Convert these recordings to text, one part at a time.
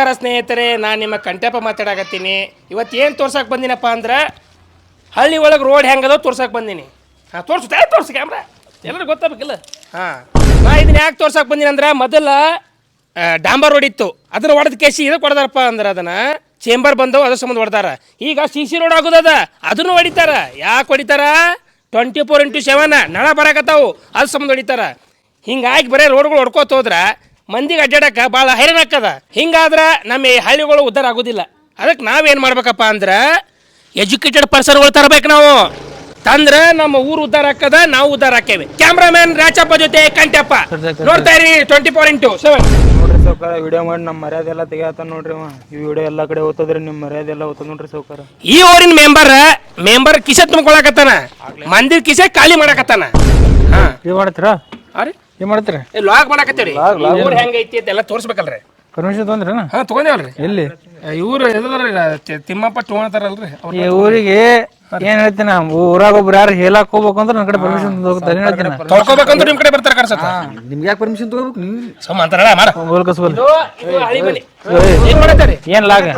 ನಮಸ್ಕಾರ ಸ್ನೇಹಿತರೆ ನಾನು ನಿಮ್ಮ ಕಂಟೆಪ ಮಾತಾಡಕತ್ತೀನಿ. ಇವತ್ತು ಏನು ತೋರ್ಸಕ್ಕೆ ಬಂದಿನಪ್ಪ ಅಂದ್ರೆ ಹಳ್ಳಿ ಒಳಗೆ ರೋಡ್ ಹೆಂಗದೋ ತೋರ್ಸಕ್ಕೆ ಬಂದೀನಿ. ಹಾಂ ತೋರ್ಸುತ್ತೆ ತೋರ್ಸು ಕ್ಯಾಮ್ರಾ ಎಲ್ಲರಿಗೂ ಗೊತ್ತಾಗಬೇಕಿಲ್ಲ? ಹಾಂ. ನಾ ಇದನ್ನ ಯಾಕೆ ತೋರ್ಸಕ್ಕೆ ಬಂದೀನಿ ಅಂದ್ರೆ ಮೊದಲ ಡಾಂಬರ್ ರೋಡ್ ಇತ್ತು. ಅದನ್ನ ಹೊಡೆದ ಕೇಸಿ ಇದಕ್ಕೆ ಹೊಡೆದಾರಪ್ಪ ಅಂದ್ರೆ ಅದನ್ನು ಚೇಂಬರ್ ಬಂದವು ಅದ್ರ ಸಂಬಂಧ ಹೊಡೆದಾರ. ಈಗ ಸಿ ಸಿ ರೋಡ್ ಆಗೋದದ ಅದನ್ನು ಹೊಡಿತಾರ. ಯಾಕೆ ಹೊಡಿತಾರ? ಟ್ವೆಂಟಿ ಫೋರ್ ಇಂಟು ಸೆವೆನ್ ನಳ ಬರಕತ್ತಾವು ಅದ್ರ ಸಂಬಂಧ ಹೊಡಿತಾರ. ಹಿಂಗಾಗಿ ಬರೀ ರೋಡ್ಗಳು ಹೊಡ್ಕೋತ ಹೋದ್ರ ಮಂದಿಗೆ ಅಡ್ಡಾಡಕ್ಕೆ ಭಾಳ ಹೈರಾಣ ಆಗ್ತದ ಹಿಂಗಾದ್ರೆ ನಮ್ಮ ಈ ಹಳ್ಳಿಗಳು ಉದ್ಧಾರ ಆಗೋದಿಲ್ಲ. ಅದಕ್ಕೆ ನಾವೇನು ಮಾಡ್ಬೇಕಪ್ಪ ಅಂದ್ರೆ ಎಜುಕೇಟೆಡ್ ಪರ್ಸನ್ಗಳು ತರಬೇಕು ನಾವು. ತಂದ್ರೆ ನಮ್ಮ ಊರು ಉದ್ದಾರ ಹಾಕದ ನಾವು ಉದ್ಧಾರ ಹಾಕೇವಿ ಕ್ಯಾಮ್ರಾಮನ್ ರಾಚಪ್ಪ ಜೊತೆ ಕಂಟಪ್ಪ ನೋಡ್ತಾ ಇರಿ ಟ್ವೆಂಟಿ ಫೋರ್ ಇಂಟು ಸೆವೆನ್ ನೋಡ್ರಿ ಸೌಕಾರ ವಿಡಿಯೋ ಮಾಡಿ ನಮ್ಮ ಮರ್ಯಾದೆ ಎಲ್ಲ ತೆಗಿಯತ್ತ ನೋಡ್ರಿ ಅವ. ಈ ವಿಡಿಯೋ ಎಲ್ಲ ಕಡೆ ಓದ್ತದ್ರಿ ನಿಮ್ಮ ಮರ್ಯಾದೆ ಎಲ್ಲ ಓದ್ತದ ನೋಡ್ರಿ ಸೌಕರ ಈ ಊರಿನ ಮೆಂಬರ್ ಮೆಂಬರ್ ಕಿಸೆ ತುಂಬ್ಕೊಳಕತ್ತಾನ. ಮಂದಿ ಕಿಸೆ ಖಾಲಿ ಮಾಡಕತ್ತಾನ. ಹಾ. ಮಾಡ್ತೀರಾ? ಅರೆ ಏನ್ ಮಾಡ್ತೀರಿ ಲಾಗ್ ಮಾಡಕತ್ತೇಳಿ ಊರ್ ಹೆಂಗೈತಿ ಅಂತೆಲ್ಲ ತೋರಿಸ್ಬೇಕಲ್ರಿ ಪರ್ಮಿಷನ್ ತೊಂದ್ರೇನ ಹಾ ತಗೊಂಡೇವಲ್ರಿ ಎಲ್ಲಿ ಇವ್ರು ಎದ್ರಿ ತಿಮ್ಮಪ್ಪ ತೊಗೊಳತಾರಲ್ರಿ ಅವ್ರು ಈ ಊರಿಗೆ ಏನ್ ಹೇಳ್ತೀನಿ ಊರಾಗ ಒಬ್ರು ಯಾರು ಹೇಳಕ್ ಹೋಗ್ಬೇಕು ನನ್ನ ಕಡೆ ಪರ್ಮಿಷನ್ ಹೋಗ್ತಾರೆ ಹೇಳ್ತೀನಿ ತೊಳ್ಕೊಬೇಕಂತ ನಿಮ್ ಕಡೆ ಬರ್ತಾರೆ ಕನ್ಸತ್ತ ನಿಮ್ಗೆ ಯಾಕೆ ಪರ್ಮಿಷನ್ ತಗೋಬೇಕು ನೀವು ಸಮ ಅಂತಾರಲ್ಲ ಮಾಡ ಬೋಲ್ ಕಸ್ಬೋಲ್ ಏನ್ ಮಾಡತ್ತಾರೆ ಏನ್ ಲಾಗ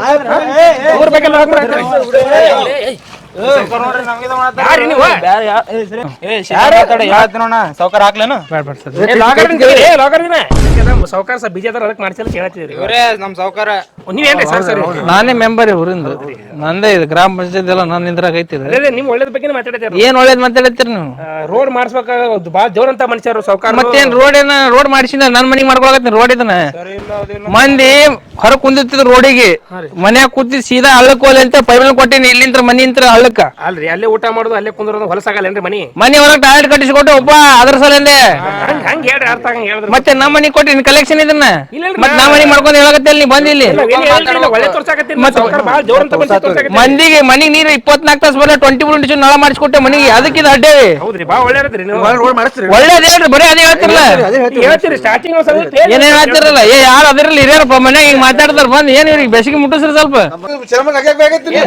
ಊರ್ ಬಗ್ಗೆ ಲಾಗ್ ನೀವು ಸೌಕರ್ ಹಾಕ್ಲೇನು? ಬೇಡ ಬೇಡ ಸರ್. ಏ, ಲಾಗರ್ ದಿನ ಏ, ಲಾಗರ್ ದಿನ. ಏ, ನಮ್ಮ ಸಹ ಬಿಜಿ ಅದಕ್ಕೆ ಮಾಡ್ಸಲ್ಲ ಕೇಳತ್ತಿದ್ರಿ. ಇವರೇ ನಮ್ ಸೌಕರ. ನೀವೇನ್ರಿ ಸರ್ ಸರಿ? ನಾನೇ ಮೆಂಬರ್ ಇವ್ರಿಂದ ನಂದೇ ಇದು ಗ್ರಾಮ ಪಂಚಾಯತ್ ಎಲ್ಲ ನಾನು ನಿಂದ್ರಾಗ ಐತಿ ಇದು. ಅದೇ ಅದೇ, ನಿಮ್ ಒಳ್ಳೇದ್ ಬಗ್ಗೆ ಏನ್ ಒಳ್ಳೇದ್ ಮಾತಾಡತ್ತೀರಿ ನೀವು? ರೋಡ್ ಮಾಡಿಸ್ಬೇಕಾಗ ಬಾಳ ಜೋರಂತ ಮನುಷ್ಯರು ಸೌಕರ್ ಮತ್ತೇನ್ ರೋಡ್ ಏನ ರೋಡ್ ಮಾಡಿಸಿದ ನನ್ ಮನಿಗ್ ಮಾಡ್ಕೊಳಕತ್ತೀನಿ ರೋಡ್ ಇದನ್ನ. ಮಂದಿ ಹೊರ ಕುಂದಿರ್ತಿದ್ರು ರೋಡಿಗೆ ಮನ್ಯಾಗ ಕೂತಿ ಸೀದಾ ಹಳ್ಳಕ್ಕೆ ಹೋಲಿ ಅಂತ ಪೈಬಲ್ ಕೊಟ್ಟಿನಿ ಇಲ್ಲಿಂದ್ರ ಮನಿ ಹಳ್ಳಕ್ಕ ಅಲ್ರಿ ಅಲ್ಲೇ ಊಟ ಮಾಡೋದು ಅಲ್ಲೇ ಕುಂದ್ರೋದು ಹೊಲಸಾಗಲ್ಲೇನ್ರಿ ಮನಿ ಮನಿ ಹೊರಗ್ ಟಾಯ್ಲೆಟ್ ಕಟ್ಟಿಸ್ಕೊಟ್ಟು ಒಬ್ಬ ಅದ್ರ ಸಲಂದೆ ಹಂಗ ಹಂಗ ಹೇಳ್ರಿ ಅರ್ಥ ಹಂಗ ಹೇಳಿದ್ರು ಮತ್ತೆ ನಮ್ಮ ಮನಿ ಕೊಟ್ಟಿನಿ ಕಲೆಕ್ಷನ್ ಇದನ್ನ ಇಲ್ಲಲ್ರಿ, ಮತ್ ನಾ ಮನಿ ಮಾಡ್ಕೊಂಡು ಹೇಳಕತ್ತೆ ನೀ ಬಂದಿ ಇಲ್ಲಿ ಒಳ್ಳೆ ತೋರ್ಸಾಕತ್ತೀನಿ ಸಾವ್ಕಾರ ಭಾಳ ದೇವ್ರಂತ ಮನುಷ್ಯ ತೋರ್ಸಾಕತ್ತೀನಿ ಮಂದಿಗೆ ಮನಿ ನೀರು ಇಪ್ಪತ್ನಾಲ್ಕು ತಾಸು ಬರ ಟ್ವೆಂಟಿ ಫೋರ್ ಇಂಟು ನಳ ಮಾಡಿಸ್ಕೊಟ್ಟೆ ಮನಿಗೆ ಅದಕ್ಕೆ ಇದು ಅಡ್ಡೇವಿ ಹೌದ್ರಿ ಭಾಳ ಒಳ್ಳೆ ನೀವು ರೋಡ್ ಒಳ್ಳೇದ್ ಹೇಳ್ರಿ ಬರೀ ಅದೇ ಹೇಳ್ತಿರಲ್ಲ ಅದೇ ಹೇಳ್ತೀವಿ ಹೇಳ್ತೀರಿ ಸ್ಟಾರ್ಟಿಂಗ್ ಏನೇನ್ ಹೇಳ್ತಿರಲ್ಲ ಏ ಯಾರು ಅದ್ರಲ್ಲಿ ಹಿರಿಯರಪ್ಪ ಮನ್ಯಾಗ ಹಿಂಗ್ ಮಾತಾಡ್ತಾರ ಬಂದ್ ಏನ್ ಇವ್ರಿಗೆ ಬೆಸಿಗೆ ಮುಟ್ಟಿಸ್ರಿ ಸ್ವಲ್ಪ ನಿಮ್ಗೆ.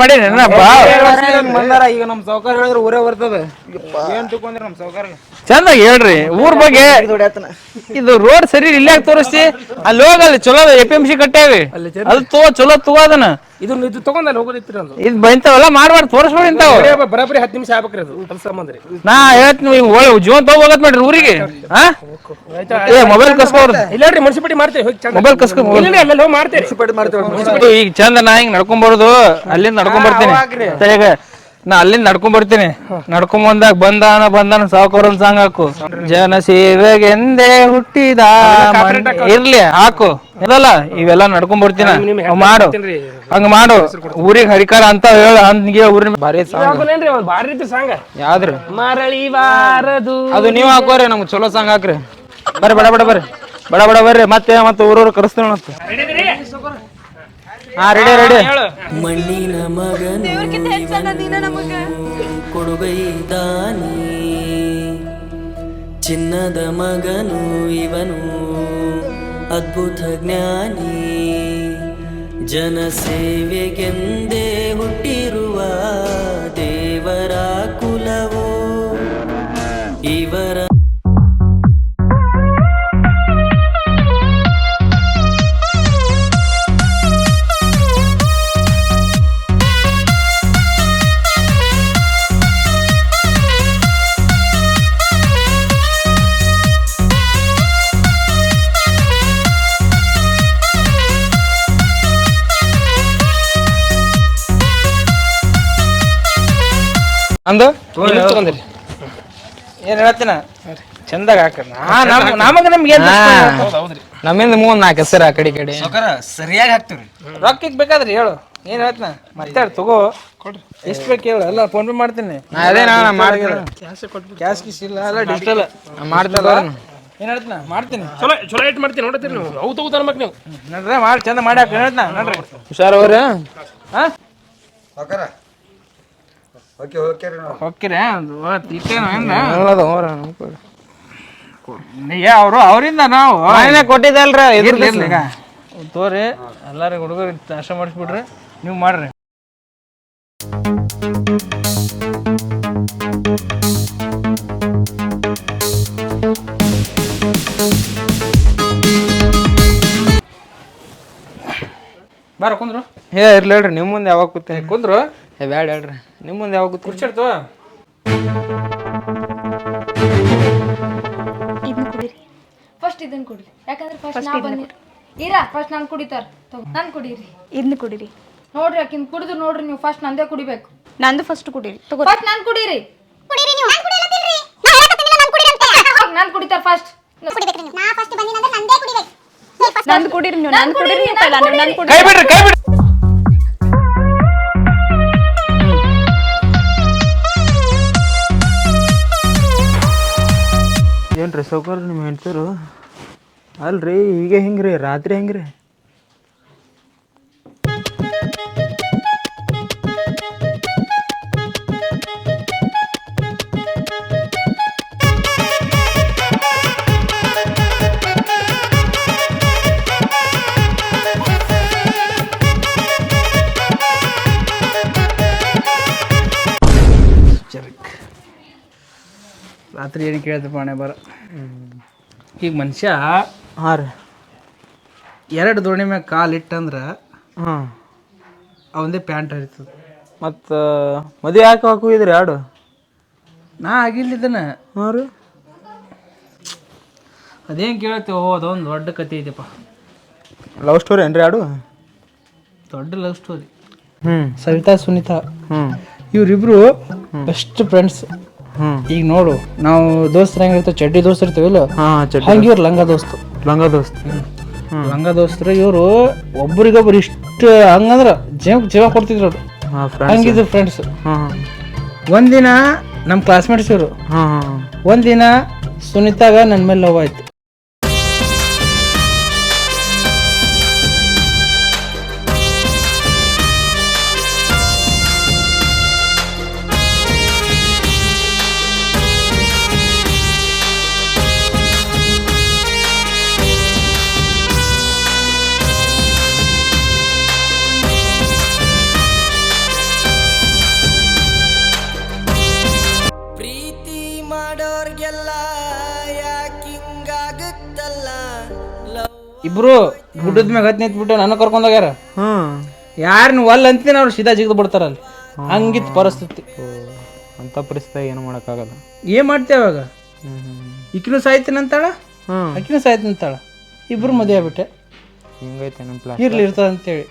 ಮಾಡಿ ನೆನಪ್ಪ ಬಂದಾರ? ಈಗ ನಮ್ ಸೌಕರ್ಯ ಹೇಳಿದ್ರೆ ಊರೇ ಬರ್ತದ. ಏನ್ ತಿಳ್ಕೊಂಡ್ರಿ ನಮ್ ಸೌಕರ್ ಚಂದಾಗಿ ಹೇಳ್ರಿ. ಊರ್ ಬಗ್ಗೆ ಇದು ರೋಡ್ ಸರಿ ಇಲ್ಲ ಯಾಕೆ ತೋರಿಸ್ತಿ. ಅಲ್ಲಿ ಹೋಗಲ್ಲಿ ಚಲೋ ಎ ಪಿ ಎಂ ಸಿ ಕಟ್ಟೇವಿ ಅದು ತೋ ಚಲೋ ತಗೋ ಅದನ್ನ. ಇದು ಇದು ತಗೊಂಡ್ ಅಲ್ಲಿ ಹೋಗೋದಿತ್ರಿ ನಂದು. ಇದು ಬಂತವಲ್ಲ ಮಾಡ್ಬಾರ್ದು ತೋರಿಸ್ಬೇಡಿ ಇಂತಾವ ಬರೇ ಬರಾಬರಿ ಹತ್ತು ನಿಮಿಷ ಆಗ್ಬೇಕ್ರಿ ಅದು ಸಂಬಂಧ ರೀ ನಾ ಹೇಳ್ತೀನಿ ಈಗ ಒಳ್ಳೆ ಜೀವನ ತಗೋಗತ್ ನೋಡ್ರಿ ಊರಿಗೆ. ಹಾ ಏ ಮೊಬೈಲ್ ಕಸ್ಕೋರ್ದು ಇಲ್ಲಾಡ್ರಿ ಮುನ್ಸಿಪಾಲಿಟಿ ಮಾಡ್ತೇವೆ ಹೋಗಿ ಚಂದ. ಮೊಬೈಲ್ ಕಸ್ಕೊ ಮೊಬೈಲ್ ಇಲ್ಲ ಅಲ್ಲೆಲ್ಲ ಹೋಗಿ ಮಾಡ್ತೇವೆ. ಇದು ಈಗ ಚಂದ ನಾ ಹಿಂಗ್ ನಡ್ಕೊಂಡ್ ಬರೋದು ಅಲ್ಲಿಂದ ನಡ್ಕೊಂಡ್ ಬರ್ತೀನಿ. ಈಗ ನಾ ಅಲ್ಲಿಂದ ನಡ್ಕೊಂಡ್ ಬರ್ತೀನಿ. ನಡ್ಕೊಂಡ್ ಬಂದಾಗ ಬಂದಾನ ಬಂದಾನ ಸಾವುಕಾರ ಸಾಂಗ್ ಹಾಕು. ಜನ ಸೇವೆಗೆಂದೇ ಹುಟ್ಟಿದ ಇರ್ಲಿ ಹಾಕು. ಇದಲ್ಲ ಇವೆಲ್ಲ ನಡ್ಕೊಂಡ್ ಬರ್ತೀನ. ಮಾಡು. ಹಂಗ ಮಾಡು. ಊರಿಗೆ ಹರಿಕಾರ ಅಂತ ಹೇಳ ಹಂಗೆ ಊರಿನ ಬಾರಿ ಸಾಂಗ್. ಯಾವ್ದ್ರಿ? ಮರಳಿ ಬಾರದು ಅದು ನೀವ್ ಹಾಕೋರಿ ನಮ್ಗೆ ಚಲೋ ಸಾಂಗ್ ಹಾಕ್ರಿ. ಬರ್ರಿ ಬಡ ಬಡ ಬರ್ರಿ. ಬಡ ಬಡ ಬರ್ರಿ. ಮತ್ತೆ ಮತ್ತೆ ಊರೂರು ಕರೆಸ್ತೀನಿ ಮತ್ತೆ. ಹಾ ರೆಡಿ ರೆಡಿ ಮಣ್ಣಿನ ಮಗನು ದೇವ್ರಕ್ಕಿಂತ ಹೆಚ್ಚಾನ ನೀನ ನಮಗ. ಕೊಡುಗೈದಾನಿ. ಚಿನ್ನದ ಮಗನು ಇವನು ಅದ್ಭುತ ಜ್ಞಾನಿ. ಜನಸೇವೆಗೆಂದೇ ಹುಟ್ಟಿರುವ ದೇವರ ಕುಲವೋ ಇವರ ಅಂದು? ತಗೊಂಡಿರಿ. ಏನ್ ಹೇಳ್ತೀನ? ಚಂದಾಗ ಹಾಕ ನಮಗ ನಮ್ಗೆ ನಮ್ಮಿಂದ ಮೂವನ್ ನಾಲ್ಕು ಹೆಸರು ಆ ಕಡೆ ಕಡೆ. ಸರಿಯಾಗಿ ಹಾಕ್ತಿವ್ರಿ. ರೊಕ್ಕಕ್ಕೆ ಬೇಕಾದ್ರಿ ಹೇಳು. ಏನ್ ಹೇಳ್ತೀನ? ಮತ್ತೆ ತಗೋ. ಎಷ್ಟು ಬೇಕು ಹೇಳು? ಎಲ್ಲ ಫೋನ್ ಪೇ ಮಾಡ್ತೀನಿ. ಅದೇ ನಾ ಮಾಡ್ತೀನಿ. ಕ್ಯಾಶ್ ಗಿಶ್ ಇಲ್ಲ ಎಲ್ಲ ಡಿಜಿಟಲ್ ಮಾಡ್ತಲ್ಲ ಏನ್ ಹೇಳ್ತೀನ? ಮಾಡ್ತೀನಿ. ಚಲೋ ಚಲೋ ಏಟ್ ಮಾಡ್ತೀನಿ ನೋಡತ್ತೀರಿ ನೀವು. ಅವು ತಗೋ ಅನ್ಬೇಕು ನೀವು. ನೋಡ್ರಿ ಮಾಡಿ ಚಂದ ಮಾಡ್ಯಾಕ ಹೇಳ್ತೀನ? ನೋಡ್ರಿ. ಹುಷಾರ್ ಅವ್ರ ಹಾ? ಸೌಕರ. ಓಕೆ ಓಕೆ ರೀ ಅವರು ಅವರಿಂದ ನಾವು. ಕೊಟ್ಟಿದ್ದಲ್ರಿ ಕೊಟ್ಟಿದ್ದಲ್ರ ಇರ್ಲಿ ಇರ್ಲಿ ಈಗ. ತೋರಿ ಎಲ್ಲಾರು ಹುಡುಗರಿಗೆ ನಾಶ ಮಾಡಿಸ್ಬಿಡ್ರಿ ನೀವು ಮಾಡ್ರಿ. ಬಾರ ಕುಂದ್ರು. ಹೇ ಇರ್ಲಿ ಹೇಳ್ರಿ ನಿಮ್ಮ ಮುಂದೆ ಯಾವಾಗ ಕೂತೆ ಕುಂದ್ರು. ಏ ಬ್ಯಾಡ ಹೇಳ್ರಿ. ನಿಮ್ಮ ಮುಂದೆ ಯಾವಾಗ ಕೂತಿ ಕುರ್ಚಿಡ್ತು ಇದನ್ನ ಕುಡೀರಿ. ಫಸ್ಟ್ ಇದನ್ನ ಕುಡಿ ಯಾಕಂದ್ರೆ ಫಸ್ಟ್ ನಾ ಬಂದಿ ಇರ ಫಸ್ಟ್ ನಾನು ಕುಡಿತಾರ. ನಾನು ಕುಡಿರಿ. ಇದನ್ನ ಕುಡಿರಿ. ನೋಡ್ರಿ ಆಕಿನ್ ಕುಡಿದು ನೋಡ್ರಿ ನೀವು ಫಸ್ಟ್ ನಂದೇ ಕುಡಿಬೇಕು. ನಂದು ಫಸ್ಟ್ ಕುಡಿರಿ. ತಗೋ. ಫಸ್ಟ್ ನಾನು ಕುಡೀರಿ. ನಾನು ಕುಡಿತಾರ ಫಸ್ಟ್ ನಂದು ಕುಡೀರಿ ನೀವು. ನಂದು ಕುಡೀರಿ ನೀವು ಪೈಲ ನೀವು ನಂದು ಕುಡೀರಿ. ಕೈ ಬಿಡ್ರಿ ಕೈ ಬಿಡ್ರಿ. ಏನ್ರಿ ಸೌಕರ್ ನಿಮ್ಮ ಹೆಂಡ್ತಿರು? ಅಲ್ರಿ ಈಗ ಹಿಂಗ್ರಿ? ರಾತ್ರಿ ಹೆಂಗ್ರಿ? ರಾತ್ರಿ ಏನು ಕೇಳ್ತಪ್ಪ ಹಣೆ ಬರ? ಈಗ ಮನುಷ್ಯ ಹಾಂ ರೀ. ಎರಡು ದೋಣಿ ಮ್ಯಾಗ ಕಾಲು ಇಟ್ಟಂದ್ರೆ ಹಾಂ. ಅವಂದೇ ಪ್ಯಾಂಟ್ ಹರಿತದೆ. ಮತ್ತು ಮದುವೆ ಯಾಕೆ ಹಾಕು ಇದ್ರಿ ಆಡು? ನಾ ಆಗಿಲ್ಲ ಹಾಂ ರೀ. ಅದೇನು ಕೇಳ್ತೇವೆ ಓ ಅದೊಂದು ದೊಡ್ಡ ಕತೆ ಐತೆಪ್ಪ. ಲವ್ ಸ್ಟೋರಿ ಏನ್ರಿ ಆಡು? ದೊಡ್ಡ ಲವ್ ಸ್ಟೋರಿ ಹ್ಞೂ ಸವಿತಾ ಸುನೀತಾ. ಹ್ಞೂ ಇವರಿಬ್ರು ಬೆಸ್ಟ್ ಫ್ರೆಂಡ್ಸ್ ಈಗ ನೋಡು ನಾವು ದೋಸ್ತರು ಹೆಂಗಿರ್ತಾವೆ ಚಡ್ಡಿ ದೋಸ್ತ ಇರ್ತೀವಿಲ್ಲ ಹಂಗೆ ಇವ್ರು ಲಂಗ ದೋಸ್ತು. ಲಂಗ ದೋಸ್ತ. ಲಂಗ ದೋಸ್ತರು ಇವರು ಒಬ್ರಿಗೊಬ್ರು ಇಷ್ಟು ಹಂಗಂದ್ರ ಜೀವ ಜೀವ ಕೊಡ್ತಿದ್ರು ಹಂಗಿದ್ರು ಫ್ರೆಂಡ್ಸ್ ಹಾಂ ಒಂದಿನ ನಮ್ಮ ಕ್ಲಾಸ್ಮೇಟ್ಸ್ ಇವರು. ಹಾಂ ಹಾಂ ಒಂದಿನ ಸುನಿತಾಗ ನನ್ನ ಮೇಲೆ ಲವ್ ಆಯ್ತು. ಇಬ್ರು ಗುಡ್ಡದ ಮ್ಯಾಗ ಹತ್ತು ನಿಂತ್ಬಿಟ್ಟು ನನ್ನ ಕರ್ಕೊಂಡೋಗ್ಯಾರ ಹ್ಞೂ ಯಾರನ್ನ ಒಲ್ ಅಂತೀನಿ ಅವ್ರು ಸೀದಾ ಜಿಗ್ದು ಬಿಡ್ತಾರ ಅಲ್ಲಿ. ಹಂಗಿತ್ತು ಪರಿಸ್ಥಿತಿ. ಅಂತ ಪರಿಸ್ಥಿತಿ ಏನು ಮಾಡೋಕ್ಕಾಗಲ್ಲ. ಏನ್ ಮಾಡ್ತೇವೆ ಅವಾಗ? ಇಕ್ಕಿನೂ ಈಕಿನೂ ಸಾಯ್ತೀನಿ ಅಂತಾಳ? ಹ್ಞೂ ಆಕಿನೂ ಸಾಯ್ತೀನಿ ಅಂತಾಳ. ಇಬ್ರು ಮದುವೆ ಆಗ್ಬಿಟ್ಟೆ. ಹಿಂಗೈತೆ ನಮ್ಮ ಪ್ಲಾನ್ ಇರ್ಲಿ ಇರ್ತದ ಅಂತೇಳಿ.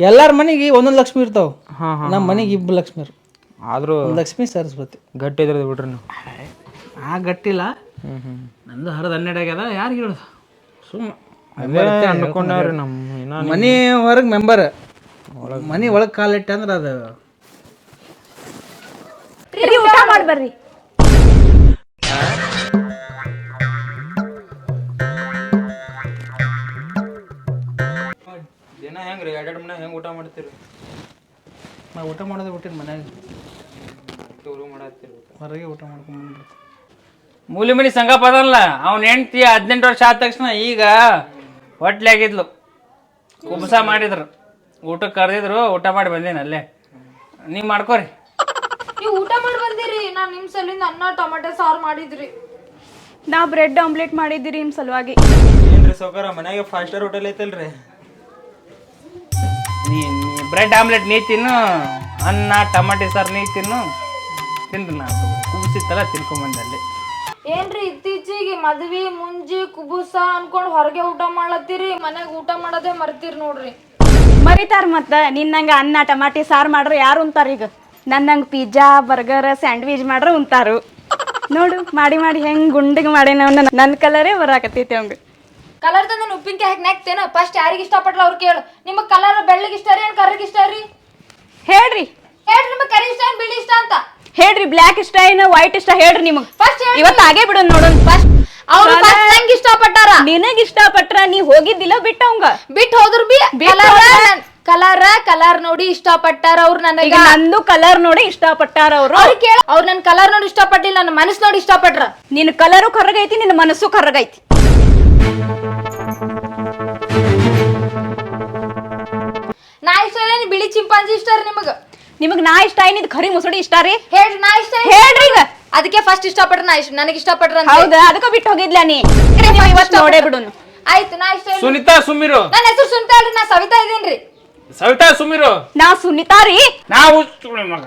ಎಲ್ಲಾರ ಮನೆಗೆ ಒಂದೊಂದು ಲಕ್ಷ್ಮಿ ಇರ್ತಾವ. ಹಾ ಹಾಂ ನಮ್ಮ ಮನೆಗೆ ಇಬ್ರು ಲಕ್ಷ್ಮಿ ಆದರೂ ಒಂದು ಲಕ್ಷ್ಮಿ ಸರಸ್ವತಿ ಗಟ್ಟಿ ಇದ್ರದ್ದು ಬಿಡ್ರಿ ನೀವು. ಆ ಗಟ್ಟಿಲ್ಲ. ಹ್ಞೂ ಹ್ಞೂ ನಂದು ಹರದ ಹನ್ನೆರಡು ಆಗ್ಯದ. ಯಾರಿಗೆ ಹೇಳೋದು ಸುಮ್ಮ. ಅದೇ ಅನ್ಕೊಂಡವ್ರಿ ನಮ್ಮ ಇನ್ನ ಮನೆ ಹೊರಗೆ ಮೆಂಬರ್ ಮನಿ ಒಳಗೆ ಕಾಲಿಟ್ಟೆ ಅಂದ್ರೆ ಅದು ರೀ, ಊಟ ಮಾಡಿ ಬರ್ರಿ. ದಿನ ಹೆಂಗ್ರಿ? ಎರಡೆರಡು ಮನೆ ಹೆಂಗೆ ಊಟ ಮಾಡ್ತೀರಿ? ನಾ ಊಟ ಮಾಡೋದೇ ಬಿಟ್ಟಿನಿ ಮನ್ಯಾಗ. ಟೂರು ಮಾಡತ್ತೀರಿ ಹೊರಗೆ ಊಟ ಮಾಡ್ಕೊಂಡು ಮೂಲಿ ಮನಿ ಸಂಗಪ್ಪ ಅದಲ್ಲ. ಅವ್ನ ಹೆಂಡ್ತಿ ಹದಿನೆಂಟು ವರ್ಷ ಆದ ತಕ್ಷಣ ಈಗ ಹೊಟ್ಲೆ ಆಗಿದ್ಲು. ಕುಬ್ಸ ಮಾಡಿದ್ರು. ಊಟಕ್ಕೆ ಕರೆದಿದ್ರು ಊಟ ಮಾಡಿ ಬಂದೇನಿ ಅಲ್ಲೇ. ನೀವು ಮಾಡ್ಕೋರಿ. ನೀವು ಊಟ ಮಾಡಿ ಬಂದಿರಿ. ನಾನು ನಿಮ್ಮ ಸಲಿಂದ ಅನ್ನ ಟೊಮೆಟೊ ಸಾರು ಮಾಡಿದ್ರಿ. ನಾ ಬ್ರೆಡ್ ಆಮ್ಲೆಟ್ ಮಾಡಿದ್ದೀರಿ ನಿಮ್ಮ ಸಲುವಾಗಿ. ಏನ್ರಿ ಸೌಕರ ಮನ್ಯಾಗ ಫೈವ್ ಸ್ಟಾರ್ ಹೋಟೆಲ್ ಐತಲ್ರಿ? ನೀ ಬ್ರೆಡ್ ಆಮ್ಲೆಟ್ ನೀ ತಿನ್ನು ಅನ್ನ ಟಮಾಟಿ ಸಾರು ನೀ ತಿನ್ನು. ತಿನ್ರಿ ನಾ. ಕುಬ್ಸಿತ್ತಲ್ಲ ತಿನ್ಕೊಂಬಂದೆ ಅಲ್ಲಿ. ಏನ್ರಿ ಇತ್ತೀಚಿಗೆ ಮದ್ವಿ ಮುಂಜಿ ಕುಬುಸ ಅನ್ಕೊಂಡ್ ಹೊರಗೆ ಊಟ ಮಾಡ್ಲತ್ತೀರಿ ಮನೆಗ್ ಊಟ ಮಾಡೋದೇ ಮರ್ತೀರಿ ನೋಡ್ರಿ. ಮರಿತಾರ ಮತ್ತ ನಿನ್ನಂಗ ಅನ್ನ ಟಮಾಟಿ ಸಾರು ಮಾಡ್ರ ಯಾರು ಉಂತಾರ ಈಗ? ನನ್ನಂಗ ಪಿಜ್ಜಾ ಬರ್ಗರ್ ಸ್ಯಾಂಡ್ವಿಚ್ ಮಾಡ್ರ ಉಂತಾರು. ನೋಡು ಮಾಡಿ ಮಾಡಿ ಹೆಂಗ್ ಗುಂಡಿಗೆ ಮಾಡಿ ನನ್ನ ಕಲರೇ ಬರಾಕತ್ತೈತಿ ಅವಂಗ. ಕಲರ್ ತಂದ ಉಪ್ಪಿನಕಾಯಿ ಹಾಕಿ ನಾಕ್ತೇನ ಫಸ್ಟ್ ಯಾರಿಗೆ ಇಷ್ಟಪಟ್ಲ ಅವ್ರು ಕೇಳು. ನಿಮಗೆ ಕಲರ್ ಬೆಳ್ಳಗೆ ಇಷ್ಟ ರೀ ಏನ್ ಕರ್ರಿಗೆ ಇಷ್ಟ ರೀ? ಹೇಳ್ರಿ. ಹೇಳ್ರಿ ನಿಮಗೆ ಕರಿ ಇಷ್ಟ ಏನ್ ಬಿಳಿ ಇಷ್ಟ ಅಂತ. ಹೇಳ್ರಿ ಬ್ಲ್ಯಾಕ್ ಇಷ್ಟ ಏನು ವೈಟ್ ಇಷ್ಟ ಹೇಳ್ರಿ ನಿಮಗ್. ಫಸ್ಟ್ ಇವತ್ತು ಆಗೇ ಬಿಡು ನೋಡೋಣ. ಫಸ್ಟ್ ಅವ್ರು ನಂಗೆ ಇಷ್ಟಪಟ್ಟಾರ. ನಿನಗ್ ಇಷ್ಟಪಟ್ರ ನೀ ಹೋಗಿದ್ದಿಲ್ಲ ಬಿಟ್ಟವಂಗ ಬಿಟ್ಟು ಹೋದ್ರು ಬಿ ಬಿಟ್ಟು ಹೋದ್ರ? ಕಲರ್ ಕಲರ್ ನೋಡಿ ಇಷ್ಟಪಟ್ಟಾರ ಅವ್ರು ಈಗ ನನಗ ನಂದು ಕಲರ್ ನೋಡಿ ಇಷ್ಟಪಟ್ಟಾರ ಅವರು? ಅವ್ರು ಕೇಳ ಅವ್ರು ನನ್ನ ಕಲರ್ ನೋಡಿ ಇಷ್ಟಪಟ್ಟಿಲ್ಲ ನನ್ನ ಮನಸ್ಸು ನೋಡಿ ಇಷ್ಟಪಟ್ರ. ನಿನ್ನ ಕಲರು ಕರ್ರಗೈತಿ ನಿನ್ನ ಮನಸ್ಸು ಕರ್ರಗೈತಿ ನಾ ಇಷ್ಟ ಇಲ್ಲ ಬಿಳಿ ಚಿಂಪಾಂಜಿ ಇಷ್ಟ ರೀ ನಿಮಗ. ನಿಮಗ್ ನಾ ಇಷ್ಟ ಏನಿದ್ ಖರಿ ಮುಸುಡಿ ಇಷ್ಟ ರೀ? ಹೇಳ್ರಿ ನಾ ಇಷ್ಟ. ಹೇಳ್ರಿ ಈಗ. ಅದಕ್ಕೆ ಫಸ್ಟ್ ಇಷ್ಟಪಟ್ರ ನಾ ಇಷ್ಟ ನನಗೆ ಇಷ್ಟಪಟ್ರ ಅಂತ ಹೌದಾ? ಅದಕ್ಕ ಬಿಟ್ಟು ಹೋಗಿದ್ಲ ನೀ? ಇವತ್ತು ನೋಡೇ ಬಿಡುನು. ಆಯ್ತು ನಾ ಇಷ್ಟ. ಸುನಿತಾ ಸುಮಿರು. ನನ್ನ ಹೆಸರು ಸುನಿತಾ ಅಲ್ರಿ ನಾ ಸವಿತಾ ಇದೀನ್ರಿ ಸವಿತಾ ಸುಮಿರು. ನಾ ಸುನಿತಾ ರೀ? ನಾವು ಸುಮ್ನೆ ಮಗ.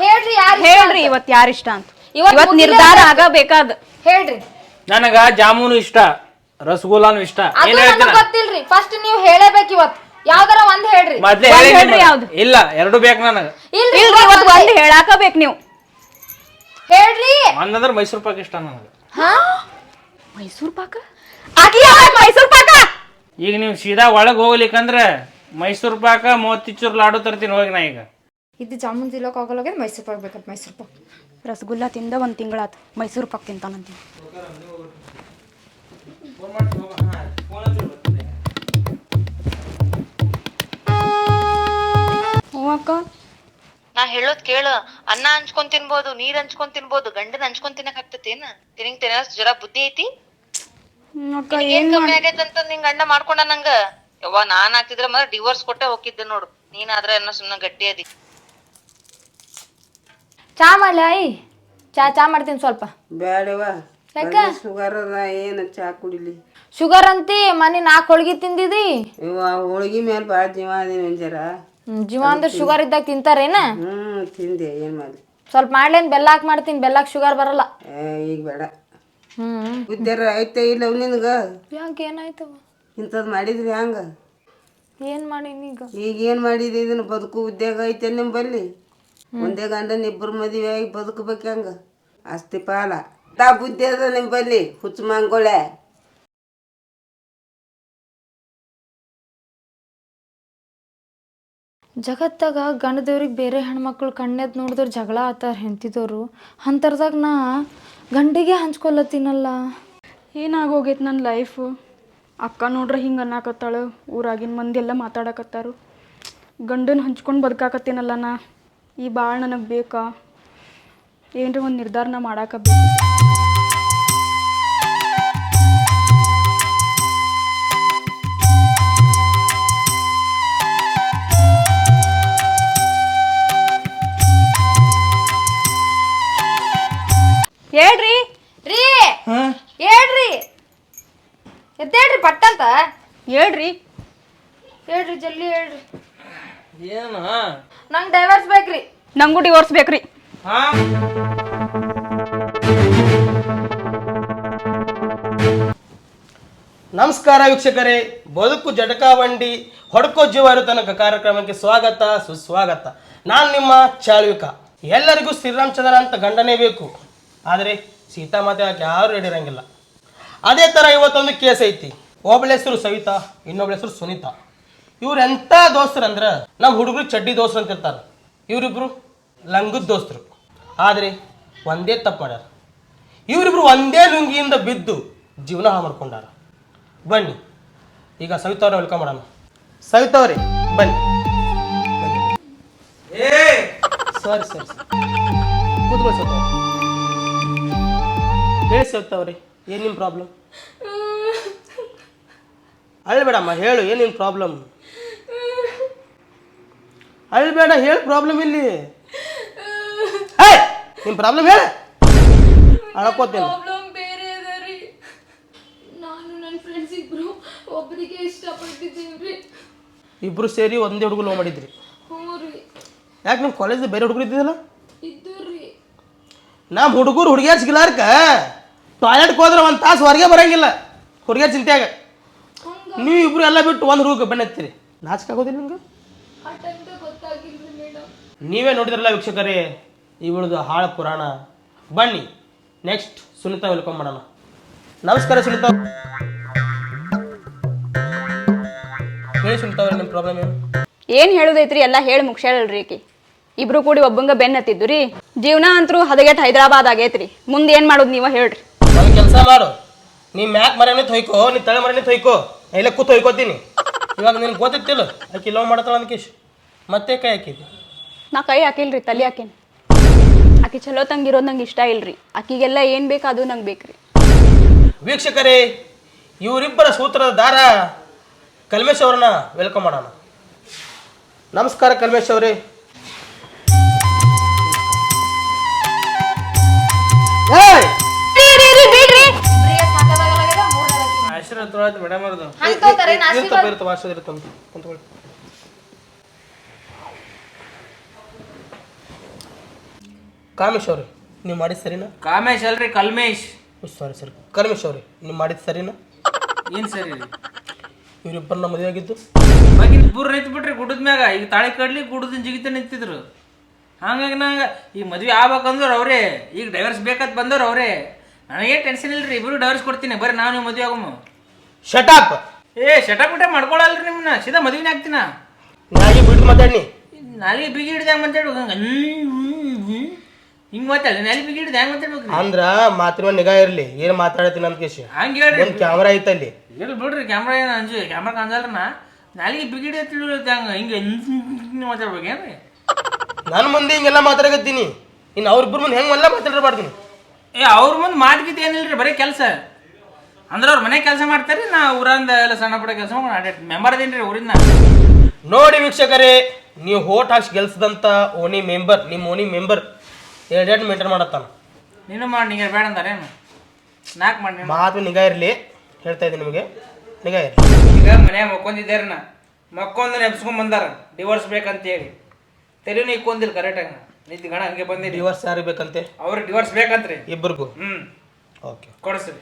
ಹೇಳ್ರಿ ಯಾರು ಹೇಳ್ರಿ ಇವತ್ ಯಾರು ಇಷ್ಟ ಅಂತ. ಇವತ್ ಇವತ್ ಮುಗಿಲೇ ನಿರ್ಧಾರ. ಆಗಬೇಕಾದ. ಹೇಳ್ರಿ. ನನಗ ಜಾಮೂನು ಇಷ್ಟ ರಸಗುಲ್ಲಾನು ಇಷ್ಟ. ಅದು ಏನ್ ನನಗ್ ಗೊತ್ತಿಲ್ರಿ. ಫಸ್ಟ್ ನೀವು ಹೇಳಬೇಕು ಇವತ್ ಯಾವ್ದಾರ ಒಂದ್ ಹೇಳ್ರಿ. ಮೊದ್ಲೇ ಒಂದ್ ಹೇಳಿ ಹೇಳ್ರಿ. ಯಾವ್ದು? ಇಲ್ಲ ಎರಡು ಬೇಕು ನನಗೆ. ಇಲ್ರಿ ಇಲ್ರಿ ಇವತ್ ಒಂದ್ ಹೇಳಾಕ ಬೇಕ್ ನೀವು. ಹೇಳ್ರಿ. ಒಂದಂದ್ರ ಮೈಸೂರು ಪಾಕ್ ಇಷ್ಟ ನನಗೆ. ಹಾ? ಮೈಸೂರ್ ಪಾಕ? ಆಕಿ ಮೈಸೂರು ಪಾಕ? ಈಗ ನೀವು ಸೀದಾ ಒಳಗ್ ಹೋಗ್ಲಿಕ್ಕಂದ್ರೆ ಮೈಸೂರು ಪಾಕ ಮೋತಿಚೂರ್ ಲಾಡು ತರ್ತೀನಿ ಹೋಗಿ ನಾ ಈಗ. ಇದು ಜಾಮೂನ್ ತಿಲ್ಲೋಕ್ ಆಗಲ್ಲ ಮೈಸೂರು ಪಾಕ್ ಬೇಕಂತ ಮೈಸೂರು ಪಾಕ್. ರಸಗುಲ್ಲ ತಿಂದ ಒಂದ್ ತಿಂಗಳಾತ್ ಮೈಸೂರ್ ಪಾಕ್ ತಿಂತಾನಂತ ಹ್ಞೂ ಅಕ್ಕ ನಾ ಹೇಳೋದ್ ಕೇಳು. ಅನ್ನ ಹಂಚ್ಕೊಂಡ್ ತಿನ್ಬೋದು ನೀರ್ ಹಂಚ್ಕೊಂಡ್ ತಿನ್ಬೋದು ಗಂಡನ ಹಂಚ್ಕೊಂಡ್ ತಿನ್ನಕ್ ಆಗ್ತತೇನ ತಿನ್ನಂಗ್ ತಿನ್ನ ಜರ ಬುದ್ಧಿ ಐತಿ? ಹ್ಮ್ ಅಕ್ಕ ನಿನಗ್ ಏನ್ ಕಮ್ಮಿ ಅಂತ ನಿಂಗ್ ಗಂಡ ಮಾಡ್ಕೊಂಡ ನಂಗ? ಯವ್ವ ನಾನ್ ಆಗ್ತಿದ್ರ ಮರ ಡಿವೋರ್ಸ್ ಕೊಟ್ಟೆ ಹೋಗಿದ್ದೆ ನೋಡು. ನೀನಾದ್ರ ಅನ್ನ ಸುಮ್ನ ಗಟ್ಟಿ ಅದಿ. ಚಾ ಮಾಡ್ಲ ಐ ಚಾ ಚಾ ಮಾಡ್ತೀನಿ ಸ್ವಲ್ಪ. ಬೇಡವಾ ಯಾಕ? ಶುಗರ್ ಅದ ಏನು ಚಾ ಕುಡಿಲಿ? ಶುಗರ್ ಅಂತಿ ಮನೆ ನಾಲ್ಕು ಹೋಳ್ಗಿ ತಿಂದಿದಿ? ಇವ ಹೋಳ್ಗಿ ಮೇಲೆ ಭಾಳ ಜೀವ ಅದೇನು ಜರ. ಹ್ಮ್, ಜೀವ ಅಂದ್ರೆ ಶುಗರ್ ಇದ್ದಾಗ ತಿಂತಾರೇನ? ಹ್ಮ್ ತಿಂದೆ ಏನು ಮಾಡಿ ಸ್ವಲ್ಪ ಮಾಡ್ಲೇನ್ ಬೆಲ್ಲ ಹಾಕಿ ಮಾಡ್ತೀನಿ ಬೆಲ್ಲಕ್ ಶುಗರ್ ಬರಲ್ಲ. ಈಗ ಬೇಡ. ಹ್ಮ್. ಉದ್ದಾರ ಐತೆ ಇಲ್ಲ ನಿನಗೆ? ಯಾಕೆ ಏನಾಯ್ತು ಇಂಥದ್ದು ಮಾಡಿದ್ರಿ ಹ್ಯಾಂಗ? ಏನ್ ಮಾಡೀನಿ ಈಗ? ಈಗ ಏನು ಮಾಡಿದ್ರಿ ಇದನ್ನು ಬದುಕು ಉದ್ಯೋಗ ಐತೆ ನಿಂಬಲ್ಲಿ ಬಲ್ಲಿ? ಒಂದೇ ಗಂಡನ ಇಬ್ಬರು ಮದುವೆ ಆಗಿ ಬದುಕಬೇಕು ಹೆಂಗ? ಆಸ್ತಿ ಪಾಲ. ತಾ ಬುದ್ಧಿ ಅದ ನಿಂಬಲ್ಲಿ ಬಲ್ಲಿ ಹುಚ್ಚು ಮಂಗೋಳೆ. ಜಗತ್ತಾಗ ಗಂಡದೇವ್ರಿಗೆ ಬೇರೆ ಹೆಣ್ಮಕ್ಳು ಕಣ್ಣೆದ್ ನೋಡಿದ್ರೆ ಜಗಳ ಆತಾರ ಹೆಂತಿದವರು ಅಂಥರ್ದಾಗ ನಾ ಗಂಡಿಗೆ ಹಂಚ್ಕೊಲತ್ತೀನಲ್ಲ. ಏನಾಗೋಗೈತೆ ನನ್ನ ಲೈಫು ಅಕ್ಕ ನೋಡ್ರೆ ಹಿಂಗೆ ಅನ್ನಕತ್ತಾಳು, ಊರಾಗಿನ ಮಂದಿ ಎಲ್ಲ ಮಾತಾಡಕತ್ತಾರು. ಗಂಡನ ಹಂಚ್ಕೊಂಡು ಬದುಕಾಕತ್ತೀನಲ್ಲ ನಾ, ಈ ಭಾಳ ನನಗೆ ಬೇಕಾ? ಏನ್ರಿ ಒಂದು ನಿರ್ಧಾರನ ಮಾಡಾಕ ಹೇಳ್ರಿ. ರೀ. ಹೇಳ್ರಿ. ಎದ್ದೇಳ್ರಿ ಪಟ್ಟಂತ ಹೇಳ್ರಿ. ಹೇಳ್ರಿ ಜಲ್ದಿ ಹೇಳ್ರಿ. ಏನ? ನಂಗೆ ಡೈವರ್ಸ್ ಬೇಕ್ರಿ. ನಂಗೂ ಡಿವೋರ್ಸ್ ಬೇಕ್ರಿ. ಹಾ. ನಮಸ್ಕಾರ ವೀಕ್ಷಕರೇ. ಬದುಕು ಜಟಕಾವಂಡಿ ಹೊಡ್ಕೋ ಜೀವಾರು ತನಕ ಕಾರ್ಯಕ್ರಮಕ್ಕೆ ಸ್ವಾಗತ ಸುಸ್ವಾಗತ. ನಾನು ನಿಮ್ಮ ಚಾಳ್ವಿಕ ಎಲ್ಲರಿಗೂ ಶ್ರೀರಾಮಚಂದ್ರ ಅಂತ ಗಂಡನೇ ಬೇಕು. ಆದರೆ ಸೀತಾಮಾತೆ ಆಕೆ ಯಾರು ಹಿಡಿರಂಗಿಲ್ಲ ಅದೇ ಥರ ಇವತ್ತೊಂದು ಕೇಸ್ ಐತಿ. ಒಬ್ಬಳ ಹೆಸರು ಸವಿತಾ ಇನ್ನೊಬ್ಳ ಹೆಸರು ಸುನೀತಾ. ಇವ್ರು ಎಂಥ ದೋಸ್ತರು ಅಂದ್ರೆ ನಮ್ಮ ಹುಡುಗರು ಚಡ್ಡಿ ದೋಸ್ತರು ಅಂತ ಇರ್ತಾರೆ ಇವರಿಬ್ರು ಲಂಗದ ದೋಸ್ತರು ಆದರೆ ಒಂದೇ ತಪ್ಪು ಮಾಡ್ಯಾರ. ಇವರಿಬ್ರು ಒಂದೇ ಲುಂಗಿಯಿಂದ ಬಿದ್ದು ಜೀವನ ಹಾಳು ಮಾಡ್ಕೊಂಡಾರ. ಬನ್ನಿ ಈಗ ಸವಿತಾ ಅವ್ರನ್ನ ವೆಲ್ಕಮ್ ಮಾಡೋಣ. ಸವಿತಾ ಅವ್ರಿ ಬನ್ನಿ. ಸರಿ ಸರಿ ಸರಿ ಕೂತ್ಕೊಳ್ಳಿ ಸವಿತಾ ಸವಿತಾ ಅವರೇ ಏನು ನಿಮ್ಮ ಪ್ರಾಬ್ಲಮ್ ಅಳ್ಬೇಡಮ್ಮ ಹೇಳು ಏನು ನಿಮ್ಮ ಪ್ರಾಬ್ಲಮ್ ಅಳ್ಬೇಡ ಹೇಳು ಪ್ರಾಬ್ಲಮ್ ಇಲ್ಲಿ. ನಿಮ್ಮ ಪ್ರಾಬ್ಲಮ್ ಹೇಳ. ಅಳ್ಕೋತೇನೆ. ಪ್ರಾಬ್ಲಮ್ ಬೇರೆ ಅದ ರೀ. ನಾನು ನನ್ನ ಫ್ರೆಂಡ್ಸ್ ಇಬ್ರು ಒಬ್ಬರಿಗೆ ಇಷ್ಟಪಟ್ಟಿದ್ದೀವ್ರಿ. ಇಬ್ರು ಸೇರಿ ಒಂದೇ ಹುಡುಗ ಲೋ ಮಾಡಿದ್ರಿ. ಹ್ಞೂ ರೀ. ಯಾಕೆ ನಿಮ್ಮ ಕಾಲೇಜ್ ಬೇರೆ ಹುಡುಗರು ಇದ್ದಿದ್ದಲ್ಲ? ಇದ್ದು ರೀ ನಮ್ಮ ಹುಡುಗರು ಹುಡುಗಿಯ ಸಿಗ್ಲಾರ್ಕ? ಟಾಯ್ಲೆಟ್ಗೆ ಹೋದ್ರೆ ಒಂದು ತಾಸು ಹೊರಗೆ ಬರಂಗಿಲ್ಲ. ಹೊರಗೆ ಚಿಂತೆಯಾಗ. ನೀವು ಇಬ್ರು ಎಲ್ಲ ಬಿಟ್ಟು ಒಂದು ಹುಡುಗ ಬೆನ್ನತ್ತೀರಿ ನಾಚಿಕೆ ಆಗೋದಿಲ್ಲ ನಿಮ್ಗೆ? ನೀವೇ ನೋಡಿದ್ರಲ್ಲ ವೀಕ್ಷಕರೇ ಇವಳದು ಹಾಳ ಪುರಾಣ. ಬನ್ನಿ ನೆಕ್ಸ್ಟ್ ಸುನಿತಾ ವೆಲ್ಕಮ್ ಮಾಡೋಣ. ನಮಸ್ಕಾರ ಸುನಿತಾ. ಹೇಳಿ ಸುನಿತಾ ಅವ್ರೆ ನಿಮ್ಮ ಪ್ರಾಬ್ಲಮ್ ಏನು? ಏನು ಹೇಳುದೈತ್ರಿ ಎಲ್ಲ ಹೇಳಿ ಮುಗ್ಸ್ಯಾಳಲ್ರಿ ಈಕಿ ಇಬ್ರು ಕೂಡಿ ಒಬ್ಬಂಗ ಬೆನ್ನತ್ತಿದ್ದು ರೀ ಜೀವನ ಅಂತರೂ ಹದಗೆಟ್ ಹೈದರಾಬಾದ್ ಆಗೈತ್ರಿ. ಮುಂದೆ ಏನು ಮಾಡೋದು ನೀವ ಹೇಳ್ರಿ. ಒಂದು ಕೆಲಸ ಮಾಡು. ನೀ ಮ್ಯಾಕ್ ಮರನೇ ತೊಯ್ಕೋ ನೀ ತಳೆ ಮರನೇ ತೊಯ್ಕೋ. ಎಲ್ಲ ಇಲ್ಲೇ ಕೂತ್ ತೊಯ್ಕೋತೀನಿ? ಇವಾಗ ನಿನ್ಗೆ ಗೊತ್ತಿತ್ತಿಲ್ಲ. ಆಕಿ ಲವ್ ಮಾಡ್ತಾಳ ಅಂದ್ಕೇಶ್. ಮತ್ತೆ ಕೈ ಹಾಕಿದ್ದೆ ನಾ ಕೈ ಹಾಕಿಲ್ರಿ ತಲೆ ಹಾಕೇನಿ. ಆಕಿ ಚಲೋ ತಂಗಿರೋದು ನಂಗೆ ಇಷ್ಟ ಇಲ್ರಿ. ಆಕಿಗೆಲ್ಲ ಏನು ಬೇಕು ಅದು ನಂಗೆ ಬೇಕ್ರಿ ವೀಕ್ಷಕರೇ ಇವರಿಬ್ಬರ ಸೂತ್ರದ ದಾರ ಕಲ್ಮೇಶ್ ಅವ್ರನ್ನ ವೆಲ್ಕಮ್ ಮಾಡೋಣ. ನಮಸ್ಕಾರ ಕಲ್ಮೇಶ್ ಅವರೇ. ಆಶೀರ್ವಾದ ತೊಗೊಳತ್ ಮೇಡಮ್ ಅವ್ರದ್ದು ಇರ್ತಂತ ಕುಂತ್ಕೊಳ್ಳಿ. ಕಾಮೇಶ್ ಅವ್ರಿ ನೀವು ಮಾಡಿದ ಸರಿನಾ? ಕಾಮೇಶ್ ಅಲ್ರಿ ಕಲ್ಮೇಶ್. ಸಾರಿ ಸರಿ ಕಲ್ಮೇಶ್ ಅವ್ರಿ ನೀವು ಮಾಡಿದ ಸರಿನಾ? ಏನ್ ಸರಿ ಇವರಿಬ್ಬರನ್ನ ಮದುವೆ ಆಗಿದ್ದು? ಬಾಗಿನ ಇಬ್ಬರು ನಿಂತು ಬಿಟ್ರಿ ಗುಡ್ಡದ ಮ್ಯಾಗ ಈಗ ತಾಳಿ ಕಡ್ಲಿ ಗುಡ್ಡದ ಜಿಗಿತ ನಿಂತಿದ್ರು. ಹಂಗಾಗಿ ನಂಗೆ ಈಗ ಮದ್ವೆ ಆಗ್ಬೇಕಂದ್ರೆ ಅವರೇ ಈಗ ಡೈವರ್ಸ್ ಬೇಕಂತ ಬಂದವ್ರು ಅವರೇ. ನನಗೇನು ಟೆನ್ಷನ್ ಇಲ್ರಿ ಇಬ್ರು ಡೈವರ್ಸ್ ಕೊಡ್ತೀನಿ ಬರ್ರಿ ನಾನು ನೀವು ಮದುವೆ ಆಗಮ್ಮ ಶಟಾಪ್ ಏ ಶಟ ಊಟ ಮಾಡ್ಕೊಳಲ್ರಿ ನಿಮ್ಮನ್ನ ಸೀದಾ ಮದುವೆನೇ ಆಗ್ತೀನ? ನಾಲಿಗೆ ಬಿಟ್ಟು ಮಾತಾಡಿ ನಾಲಿಗೆ ಬಿಗಿ ಹೆಂಗೆ ಮಾತಾಡ್ಬೇಕು? ಹಂಗೆ ಹಿಂಗೆ ಮಾತಾಡಿ ನಾಲಿಗೆ ಬಿಗಿ ಹಿಡ್ದು ಹೆಂಗೆ ಮಾತಾಡ್ಬೇಕು ಅಂದ್ರ ಮಾತ್ರ ನಿಗಾ ಇರ್ಲಿ. ಏನ್ ಮಾತಾಡತೀನಿ ಅಂತ ಕೇಶ್ ಹಂಗೆ ಹೇಳ್ರಿ. ಒಂದ್ ಕ್ಯಾಮ್ರಾ ಐತಲ್ಲಿ ಎಲ್ಲಿ ಬಿಡ್ರಿ ಕ್ಯಾಮ್ರಾ ಏನು ಅಂಜು ಕ್ಯಾಮ್ರಾ ಕಾಣಿಸಲ್ರಿ ನಾ. ನಾಲಿಗೆ ಬಿಗಿ ಹಿಡಿದ ತಿಳಿಯುತ್ತೆ ಹಂಗೆ. ಹಿಂಗೆ ಮಾತಾಡ್ಬೇಕೇನ್ರಿ ನನ್ನ ಮುಂದೆ ಹಿಂಗೆಲ್ಲ ಮಾತಾಡಕತ್ತೀನಿ. ಇನ್ನು ಅವ್ರಿಬ್ಬರ ಮುಂದೆ ಹೆಂಗ್ ಎಲ್ಲ ಮಾತಾಡಬಾರ್ದು ಏ ಅವ್ರ ಮುಂದೆ ಮಾತ್ಗೀತ ಏನಿಲ್ರಿ ಬರೀ ಕೆಲಸ. ಅಂದ್ರೆ ಅವ್ರ ಮನೆ ಕೆಲಸ ಮಾಡ್ತಾರೆ ನಾ ಊರಂದ ಎಲ್ಲ ಸಣ್ಣ ಪುಟ್ಟ ಕೆಲಸ ಮಾಡಿ ಮೆಂಬರ್ ಅದೇನ್ರಿ ಊರಿಂದ? ನೋಡಿ ವೀಕ್ಷಕರೇ ನೀವು ಹೋಟ್ ಹಾಕ್ಸಿ ಗೆಲ್ಸದಂತ ಓಣಿ ಮೆಂಬರ್ ನಿಮ್ಮ ಓಣಿ ಮೆಂಬರ್ ಎರಡೆರಡು ಮೇಂಟೈನ್ ಮಾಡತ್ತಾನ. ನೀನು ಮಾಡಿ ನಿಂಗೆ ಬೇಡ ಅಂದಾರೇನು ನಾಲ್ಕು ಮಾಡಿ ನೀನು. ಮಾತು ನಿಗಾ ಇರಲಿ ಹೇಳ್ತಾ ಇದ್ದೀನಿ ನಿಮಗೆ. ನಿಗಾ ಇರಲಿ. ಈಗ ಮನೆ ಮಕ್ಕೊಂದಿದ್ದೇರಿ ನಾ ಮಕ್ಕೊಂದು ನೆಪ್ಸ್ಕೊಂಡ್ ಬಂದಾರ ಡಿವೋರ್ಸ್ ಬೇಕಂತ ಹೇಳಿ ತಲೆನೂ ಇಕ್ಕೊಂದಿಲ್ಲ ಕರೆಕ್ಟಾಗಿ ನಿಂತು ಗಣ ಹಂಗೆ ಬಂದಿ ಡಿವೋರ್ಸ್ ಯಾರು ಬೇಕಂತೆ? ಅವ್ರಿಗೆ ಡಿವೋರ್ಸ್ ಬೇಕಂತ್ರಿ. ಇಬ್ಬರಿಗೂ ಹ್ಞೂ ಓಕೆ ಕೊಡಿಸ್ರಿ.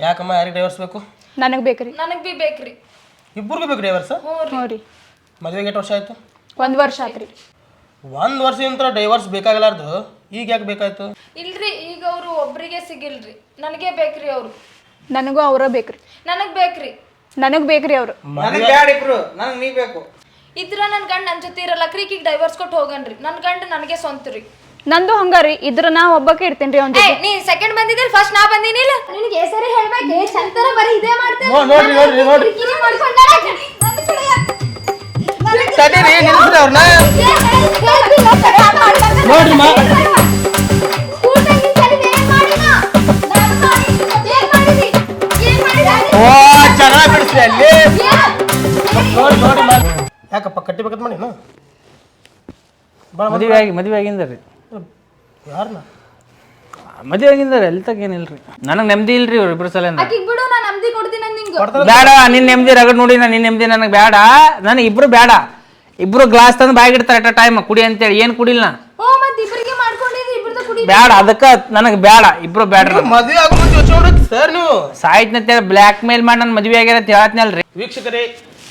ಯಾಕಮ್ಮ ಯಾರಿಗೆ ಡೈವರ್ಸ್ ಬೇಕು? ನನಗೆ ಬೇಕ್ರಿ. ನನಗೆ ಬಿ ಬೇಕ್ರಿ. ಇಬ್ಬರಿಗೂ ಬೇಕು ಡೈವರ್ಸ್ ಹ್ಞೂ ರೀ ಮದುವೆಗೆ ಎಷ್ಟು ವರ್ಷ ಆಯ್ತು? ಒಂದು ವರ್ಷ ಆತ್ರಿ. ಒಂದು ವರ್ಷದಿಂದ ಡೈವರ್ಸ್ ಬೇಕಾಗಲಾರ್ದು. ಈಗ ಯಾಕೆ ಬೇಕಾಯ್ತು? ಇಲ್ರಿ ಈಗ ಅವರು ಒಬ್ರಿಗೆ ಸಿಗಿಲ್ರಿ. ನನಗೆ ಬೇಕ್ರಿ ಅವ್ರು. ನನಗೂ ಅವರ ಬೇಕ್ರಿ. ನನಗೆ ಬೇಕ್ರಿ. ನನಗೆ ಬೇಕ್ರಿ ಅವರು. ನನಗೆ ಬ್ಯಾಡ ಇಬ್ರು ನನಗೆ ನೀ ಬೇಕು. ಇದ್ರ ನನ್ ಗಂಡ ನನ್ ಜೊತೆ ಇರಲ್ಲ ಕ್ರೀಕಿಗೆ ಡೈವರ್ಸ್ ಕೊಟ್ಟು ಹೋಗನ್ರಿ. ನನ್ನ ಗಂಡ ನನಗೆ ಸ್ವಂತ ರೀ ನಂದು ಹಂಗಾರಿ ಇದ್ರ ನಾ ಒಬ್ಬಕ್ಕೆ ಇರ್ತೀನಿ ರೀ ಅವ್ನ ಏ ನೀ ಸೆಕೆಂಡ್ ಬಂದಿದ್ದಿಲ್ಲ ಫಸ್ಟ್ ನಾ ಬಂದಿನಿಲ್ಲ ನಿನಗೆ ಹೆಸರೇ ಹೇಳ್ಬೇಕು ಚಂತರ ಬರೀ ಇದೇ ಮಾಡ್ತೇನೆ ನೋ- ನೋಡ್ರಿ ನೋಡ್ರಿ ನೋಡ್ರಿ ತಡೀರಿ ನಿಲ್ಸ್ರಿ ಅವ್ರನ್ನ ನೋಡ್ರಿ ಮಾ ಓ ಜಗಳ ಬಿಡಿಸ್ರಿ ಅಲ್ಲಿ ನೋಡಿ ನೋಡಿ ಮಾ ಯಾಕಪ್ಪ ಮಾಡಿ ಮದುವೆ ಆಗಿ ಮದುವೆ ಆಗಿಂದ ರೀ ಯಾರನ್ನ ಮದುವೆ ಆಗಿಂದ ರೀ ಎಲ್ಲಿ ತಗ ಏನಿಲ್ರಿ ನನಗೆ ನೆಮ್ಮದಿ ಇಲ್ರಿ ಇವ್ರು ಇಬ್ರು ಸಲ ಆಕಿಗ್ ಬಿಡು ನಾ ನಮ್ದಿ ಕೊಡ್ತೀನಿ ನಿಂಗ. ಬೇಡ ನಿನ್ನ ನೆಮ್ಮದಿ ರಗಡ್ ನೋಡಿ ನಾ ನಿನ್ನ ನೆಮ್ಮದಿ ನನಗೆ ಬೇಡ. ನನಗೆ ಇಬ್ರು ಬೇಡ. ಇಬ್ರು ಗ್ಲಾಸ್ ತಂದು ಬಾಯಿಗೆ ಇಡ್ತಾರೆ ಅಟ್ ಟೈಮ್ ಕುಡಿ ಅಂತೇಳಿ. ಏನು ಕುಡಿಲ್ಲ ನಾ ಓ ಮತ್ತೆ ಕುಡಿ ಬೇಡ ಅದಕ್ಕೆ ನನಗೆ ಬೇಡ ಇಬ್ರು ಬೇಡ ಮದುವೆ ಆಗೋ ಮುಂಚೆ ಯೋಚನೆ ಮಾಡೋದು ಸರ್ ನೀವು? ಸಾಯ್ತಂತೇಳಿ ಬ್ಲ್ಯಾಕ್ ಮೇಲ್ ಮಾಡಿ ನನ್ನ ಮದುವೆ ಆಗ್ಯಾರ ಅಂತ ಹೇಳತ್ನಲ್ರಿ. ವೀಕ್ಷಕರೇ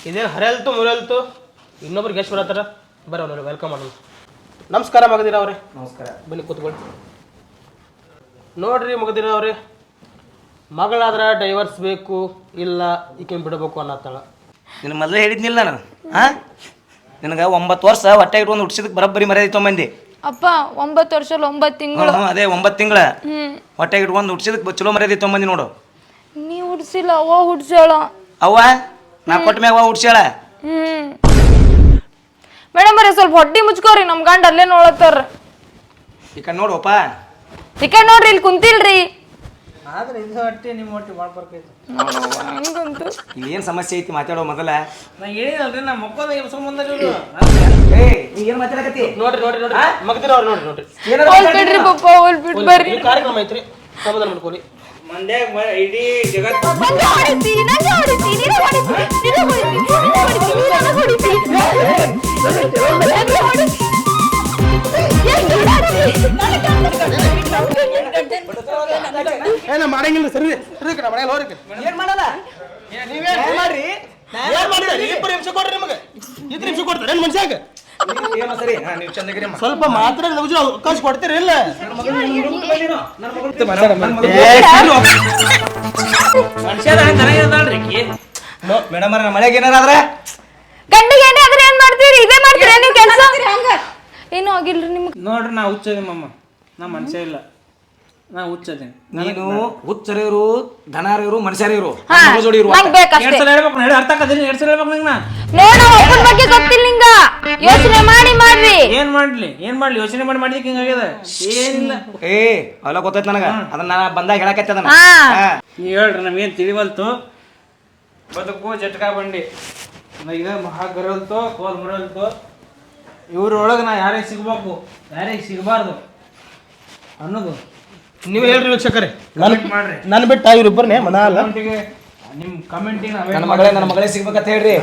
ಇದೇನು ಹರಿಯಲ್ತು ಮುರಿಯಲ್ತು? ಇನ್ನೊಬ್ರು ಗೆಸ್ಟ್ ಬರತ್ತಾರ? ಬರ್ರಿ ಅವ್ರು ವೆಲ್ಕಮ್ ಮಾಡೋಣ. ನಮಸ್ಕಾರ ಮಗದಿರ ಅವ್ರೆ. ನಮಸ್ಕಾರ. ಬನ್ನಿ ಕೂತ್ಕೊಳ್ಳಿ. ನೋಡ್ರಿ ಮಗದಿರ ಅವ್ರೆ ಮಗಳಾದ್ರ ಡೈವರ್ಸ್ ಬೇಕು ಇಲ್ಲ ಈಕೆ ಬಿಡಬೇಕು ಅನ್ನತ್ತಾಳ ನಿನ್ನ ಮೊದಲೇ ಹೇಳಿದ್ನಿಲ್ಲ ನಾನು ಹಾಂ ನಿನಗೆ ಒಂಬತ್ತು ವರ್ಷ ಹೊಟ್ಟೆ ಇಟ್ಕೊಂಡು ಹುಡ್ಸಿದಕ್ಕೆ ಬರೋಬ್ಬರಿ ಮರ್ಯಾದೆ ತೊಗೊಂಬಂದಿ ಅಪ್ಪ ಒಂಬತ್ತು ವರ್ಷ ಒಂಬತ್ತು ತಿಂಗಳು. ಅದೇ ಒಂಬತ್ತು ತಿಂಗಳ. ಹೊಟ್ಟೆ ಇಟ್ಕೊಂಡು ಹುಡ್ಸಿದಕ್ಕೆ ಚಲೋ ಮರ್ಯಾದೆ ತೊಂಬಂದಿ ನೋಡು. ನೀ ಹುಡ್ಸಿಲ್ಲ ಅವ್ವ ಹುಡ್ಸಾಳ ಅವ್ವ? ನಾ ಕೊಟ್ಟ ಮ್ಯಾಗ ಅವ್ವ ಹುಡ್ಸ್ಯಾಳ? ಹ್ಮ್. ಮೇಡಮ್ ಬರೀ ಸ್ವಲ್ಪ ಹೊಟ್ಟಿ ಮುಚ್ಕೋರಿ ನಮ್ ಗಂಡ ಅಲ್ಲೇ ನೋಡತ್ತಾರ. ಈ ಕಡೆ ನೋಡುವಪ್ಪ ನೋಡ್ರಿ ಇಲ್ಲಿ ಕುಂತಿಲ್ರಿ. ಆದ್ರೆ ಇದು ಹೊಟ್ಟೆ ನಿಮ್ಮ ಹೊಟ್ಟೆ ಭಾಳ ಬರ್ಕೈತಿ. ಹಂಗಂತ. ಇಲ್ಲಿ ಏನು ಸಮಸ್ಯೆ ಐತಿ ಮಾತಾಡೋ ಮೊದಲ? ನಾ ಹೇಳಿನಲ್ರಿ ನಾ ಮಕ್ಕೋದ ಎಬ್ಸ್ಕೊಂಡ್ ಬಂದಾರ ಇವ್ರು. ಏ ನೀ ಏನು ಮಾತಾಡಕತ್ತಿ? ನೋಡ್ರಿ ನೋಡ್ರಿ ನೋಡ್ರಿ. ಮಗದಿರ ಅವ್ರು ನೋಡ್ರಿ ನೋಡ್ರಿ. ಹೋಲ್ ಬಿಡ್ರಿ ಪಪ್ಪ ಹೋಲ್ ಬಿಡ್ ಬರ್ರಿ. ಈ ಕಾರ್ಯಕ್ರಮ ಐತ್ರಿ. ಸಮಾಧಾನ ಮಾಡ್ಕೊಳ್ಳಿ. ಮಂಡ್ಯಾಗ ಮ- ಇಡೀ ಜಗತ್ತು ಏನ ಮಾಡಂಗಿಲ್ಲ ಸರಿ ಸರಿ ಕಣ ಮನೆಯಲ್ಲಿ ಹೋರಿ ಏನು ಮಾಡಲ್ಲ? ನೀವೇನ್ ಮಾಡ್ರಿ? ಏನ್ ಮಾಡಿದ್ರಿ ಇಬ್ಬರು ನಿಮಿಷ ಕೊಡ್ರಿ ನಿಮಗೆ. ಇದ್ರ ನಿಮಿಷ ಕೊಡ್ತಾರೆ ಏನ್ ಮನುಷ್ಯಾಗ ಏನು ಸರಿ ಹಾಂ ನೀವು ಸ್ವಲ್ಪ ಮಾತ್ರ ನಮಗೆ ಅವಕಾಶ ಕೊಡ್ತೀರಿ ಇಲ್ಲ? ಮೇಡಮ್ ನಮ್ಮ ಮಳೆಗೆ ಏನಾರಾದ್ರೆ? ಗಂಡಿಗೆ ಮಾಡ್ತೀರಿ ಇದೇ ಮಾಡ್ತೀರಾ ನೀವು ಕೆಲಸ? ಏನು ಆಗಿಲ್ರಿ ನಿಮ್ಗೆ. ನೋಡ್ರಿ ನಾ ಹುಚ್ಚದೀನಿ ಮಮ್ಮ ನಾ ಮನುಷ್ಯ ಇಲ್ಲ. ನಾ ಹುಚ್ಚದೀನಿ ನೀನು ಹುಚ್ಚರಿರು ದನರಿರು ಮನುಷ್ಯರಿರು. ಜೋಡಿರು ನಂಗ್ ಬೇಕಷ್ಟೇ. ಎರಡ್ ಸಲ ಹೇಳ್ಬೇಕು ಹೇಳಿ ಅರ್ಥ ಆಗದಿಲ್ಲ ಎರಡ್ ಸಲ ಹೇಳ್ಬೇಕು ನಂಗೆ ನಾ. ನೋಡ ಒಬ್ಬನ ಬಗ್ಗೆ ಗೊತ್ತಿಲ್ಲ ನಿಂಗ. ಯೋಚನೆ ಮಾಡಿ ಮಾಡ್ರಿ. ಏನ್ ಮಾಡ್ಲಿ? ಏನ್ ಮಾಡ್ಲಿ? ಯೋಚನೆ ಮಾಡಿ ಮಾಡಿದಕ್ಕೆ ಹಿಂಗಾಗ್ಯದ ಏನಿಲ್ಲ. ಏ ಅವೆಲ್ಲ ಗೊತ್ತೈತ್ ನನಗ. ಅದನ್ನ ನಾ ಬಂದಾಗ ಹೇಳಕತ್ತೆ ಅದನ್ನ. ಹಾ. ಹಾ. ನೀ ಹೇಳ್ರಿ ನಮ್ಗೇನ್ ತಿಳಿವಲ್ತು? ಬದುಕು ಜಟ್ಕಾ ಬಂಡಿ. ನಾ ಇದ ಮಹಾಗರಲ್ತು ಕೋಲ್ ಬರಲ್ತು ಇವ್ರೊಳಗೆ ನಾ ಯಾರಿಗೆ ಸಿಗ್ಬೇಕು ಯಾರಿಗೆ ಸಿಗಬಾರ್ದು ಅನ್ನೋದು. ನೀವು ಹೇಳ್ರಿ ವೀಕ್ಷಕರೇ. Comment ಮಾಡ್ರಿ. ನನ್ನ ಬಿಟ್ಟು ಇವ್ರಿಬ್ಬರನ್ನೇ ಮನ ಅಲ್ಲ ನಿಮ್ಮ ಕಮೆಂಟಿಗೆ ನನ್ನ ಮಗಳೇ ನನ್ನ ಮಗಳೇ ಸಿಗ್ಬೇಕಂತ ಹೇಳ್ರಿ.